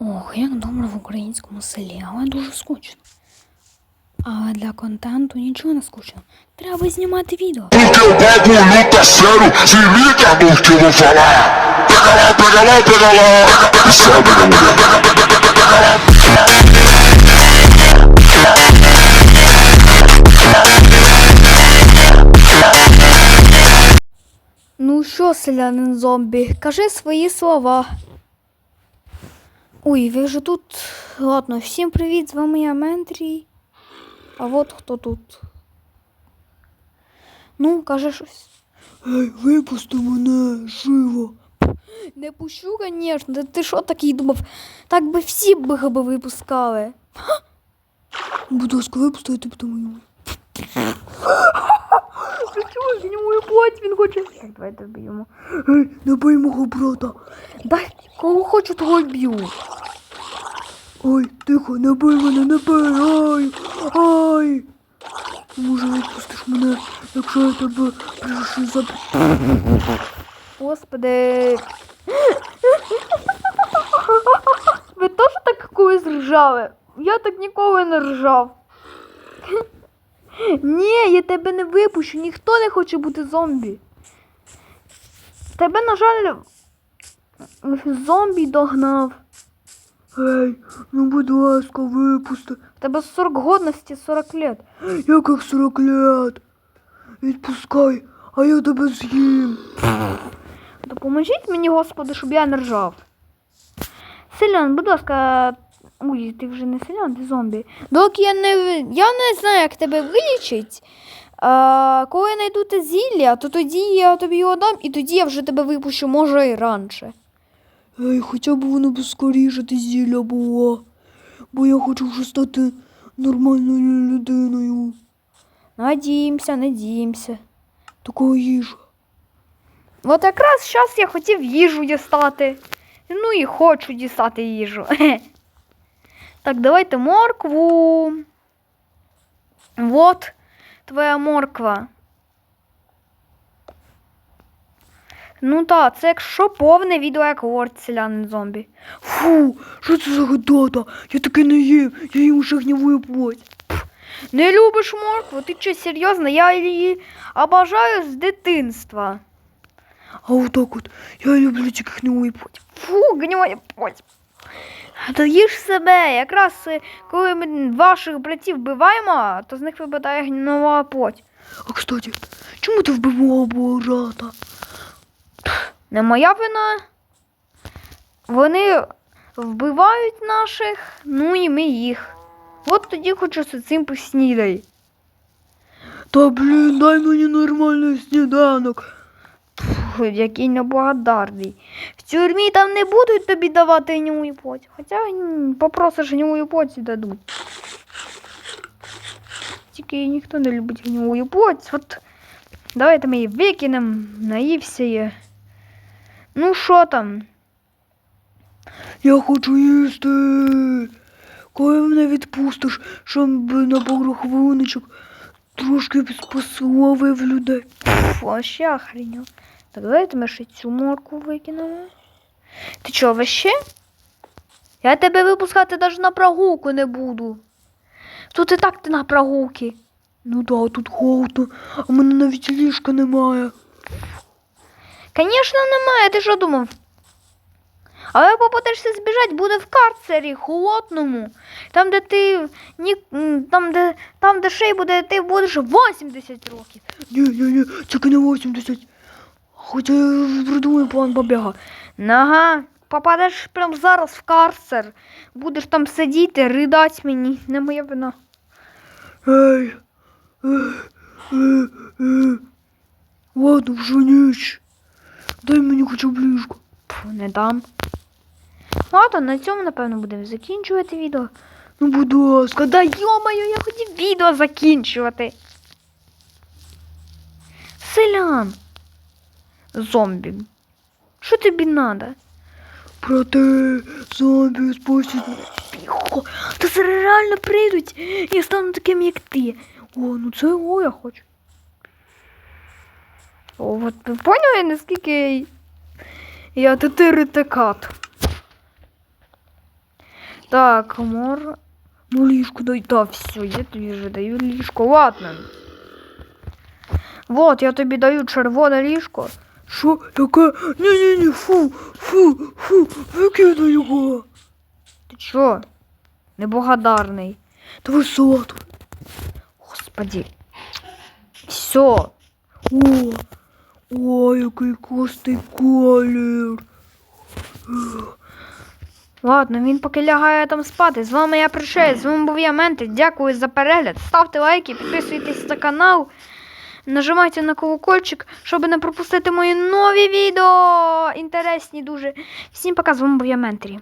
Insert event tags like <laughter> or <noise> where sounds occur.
Ох, як добре в українському селі, але дуже скучно. Але для контенту нічого не скучно. Треба знімати відео. Ну що, селянин зомбі, кажи свої слова. Ой, ви вже тут. Ладно, всім привіт, з вами я Ментрій. А от хто тут. Ну, каже щось. Ей, випусти мене живо. Не пущу, звісно. Ти що такий думав? Так би всі б випускали. Будь ласка, випусти, я Чого він йому плоть, він хоче. Так, давайте вб'ємо. Ей, не бий мого брата. Дай, кого хочу, того й б'ю. Ой, тихо, не бий мене, не бий. Ай, ай. Може, випустиш мене, якщо я тебе прийшли за... Господи. Ви теж так колись ржали? Я так ніколи не ржав. Ні, я тебе не випущу, ніхто не хоче бути зомбі. Тебе, на жаль, зомбі догнав. Ей, ну будь ласка, випусти. Тебе 40 годності, 40 лет. Яких 40 лет? Відпускай, а я тебе з'їм. Допоможіть мені, господи, щоб я не ржав. Селян, будь ласка. Ой, ти вже не селян, ти зомбі. Доки я не. Я не знаю, як тебе вилічить. А, коли я знайду те зілля, то тоді я тобі його дам, і тоді я вже тебе випущу, може, і раніше. Ей, хоча б воно б скоріше те зілля було. Бо я хочу вже стати нормальною людиною. Надіємося, надіємося. Такого їжа. От якраз зараз я хотів їжу дістати. Ну і хочу дістати їжу. <laughs> Так, давайте моркву. Вот твоя морква. Ну так, це якщо повне відео як лорд селянин зомбі. Фу, що це за гидота? Я таке не їм, я їм уже гнівую плоть. Не любиш моркву? Ти що, серйозно? Я її обожаю з дитинства. А отак от, я люблю тільки гнівую плоть. Фу, гніває плоть. Та їж себе. Якраз е, коли ми ваших братів вбиваємо, то з них випадає гнова плоть. А кстати, чому ти вбив мого брата? Не моя вина. Вони вбивають наших, ну і ми їх. От тоді хочу з цим поснідай. Та блін, дай мені нормальний сніданок. Який неблагодарний. В тюрмі там не будуть тобі давати гніву плоть. Хоча попросиш гніву плоть і дадуть. Тільки ніхто не любить гніву плоть. От давайте ми її викинемо, наївся є. Ну що там? Я хочу їсти. Коли мене відпустиш, щоб на пару хвилиночок трошки пословив людей. Фу, вообще охренел. Так давайте ми ще цю морку викинемо. Ти чого, вообще? Я тебе випускати навіть на прогулку не буду. Тут і так ти на прогулки. Ну да, тут холодно, а в мене навіть ліжка немає. Звісно, немає, ти що думав? Але попадешся збіжать, буде в карцері холодному. Там, де ти ні, там, де, там, де шей буде, ти будеш 80 років. Ні, ні, ні, тільки не 80. Хоча я вже придумаю план побіга. Ага, попадеш прямо зараз в карцер. Будеш там сидіти, ридать мені. Не моя вина. Ей. Е, е, е. Ладно, вже ніч. Дай мені хоча б ліжко. Не дам. Ладно, на цьому, напевно, будемо закінчувати відео. Ну, будь ласка. Да йомаю, я хотів відео закінчувати. Селян. Зомбі. Що тобі надо? Брате, зомбі, спасіть. Тихо. Та зараз реально прийдуть і стану таким, як ти. О, ну це я хочу. О, от ви поняли, наскільки я тетиритекат? Так, мор. Ну, ліжко дай. Та все, я тобі вже даю ліжко. Ладно. Вот, я тобі даю червоне ліжко. Що таке? Ні-ні-ні, фу, фу, фу, викидай його. Ти чо? Неблагодарний. Давай салат. Господи. Все. О, о, який класний колір. Ладно, він поки лягає там спати. З вами я пришелець, з вами був я Ментик. Дякую за перегляд. Ставте лайки, підписуйтесь на канал. Нажимайте на колокольчик, щоб не пропустити мої нові відео. Інтересні дуже. Всім пока, з вами був я Ментері.